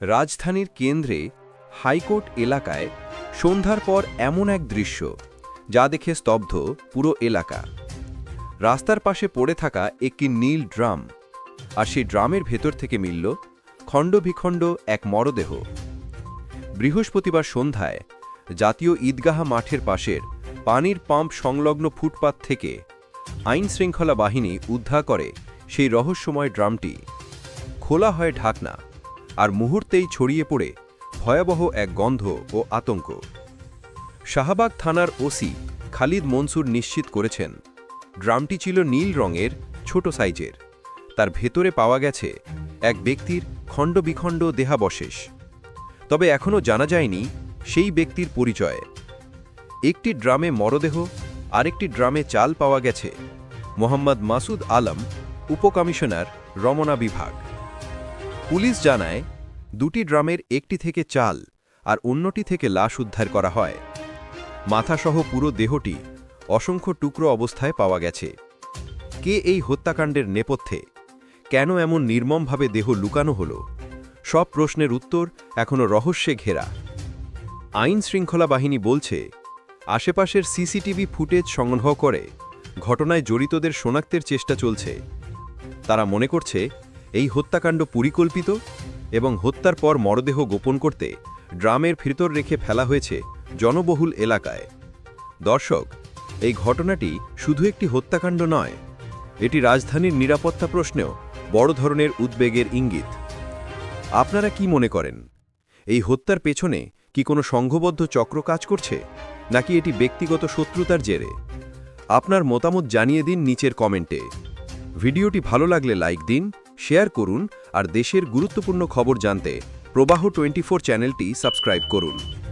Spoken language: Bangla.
রাজধানীর কেন্দ্রে হাইকোর্ট এলাকায় সন্ধ্যার পর এমন এক দৃশ্য, যা দেখে স্তব্ধ পুরো এলাকা। রাস্তার পাশে পড়ে থাকা একটি নীল ড্রাম আর সেই ড্রামের ভেতর থেকে মিলল খণ্ডবিখণ্ড এক মরদেহ। বৃহস্পতিবার সন্ধ্যায় জাতীয় ঈদগাহ মাঠের পাশের পানির পাম্প সংলগ্ন ফুটপাত থেকে আইন শৃঙ্খলা বাহিনী উদ্ধার করে সেই রহস্যময় ড্রামটি। খোলা হয় ঢাকনা আর মুহূর্তেই ছড়িয়ে পড়ে ভয়াবহ এক গন্ধ ও আতঙ্ক। শাহবাগ থানার ওসি খালিদ মনসুর নিশ্চিত করেছেন, ড্রামটি ছিল নীল রঙের, ছোট সাইজের। তার ভেতরে পাওয়া গেছে এক ব্যক্তির খণ্ডবিখণ্ড দেহাবশেষ। তবে এখনও জানা যায়নি সেই ব্যক্তির পরিচয়। একটি ড্রামে মরদেহ, আরেকটি ড্রামে চাল পাওয়া গেছে। মোহাম্মদ মাসুদ আলম, উপকমিশনার, রমনা বিভাগ। পুলিশ জানায়, দুটি ড্রামের একটি থেকে চাল আর অন্যটি থেকে লাশ উদ্ধার করা হয়। মাথাসহ পুরো দেহটি অসংখ্য টুকরো অবস্থায় পাওয়া গেছে। কে এই হত্যাকাণ্ডের নেপথ্যে? কেন এমন নির্মমভাবে দেহ লুকানো হল? সব প্রশ্নের উত্তর এখনও রহস্যে ঘেরা। আইন শৃঙ্খলা বাহিনী বলছে, আশেপাশের সিসিটিভি ফুটেজ সংগ্রহ করে ঘটনায় জড়িতদের শনাক্তের চেষ্টা চলছে। তারা মনে করছে এই হত্যাকাণ্ড পরিকল্পিত এবং হত্যার পর মরদেহ গোপন করতে ড্রামের ভিতর রেখে ফেলা হয়েছে জনবহুল এলাকায়। দর্শক, এই ঘটনাটি শুধু একটি হত্যাকাণ্ড নয়, এটি রাজধানীর নিরাপত্তা প্রশ্নেও বড় ধরনের উদ্বেগের ইঙ্গিত। আপনারা কি মনে করেন? এই হত্যার পেছনে কি কোনো সংঘবদ্ধ চক্র কাজ করছে, নাকি এটি ব্যক্তিগত শত্রুতার জেরে? আপনার মতামত জানিয়ে দিন নিচের কমেন্টে। ভিডিওটি ভালো লাগলে লাইক দিন শেয়ার করুন আর দেশের গুরুত্বপূর্ণ খবর জানতে প্রবাহ টোয়েন্টি চ্যানেলটি সাবস্ক্রাইব করুন।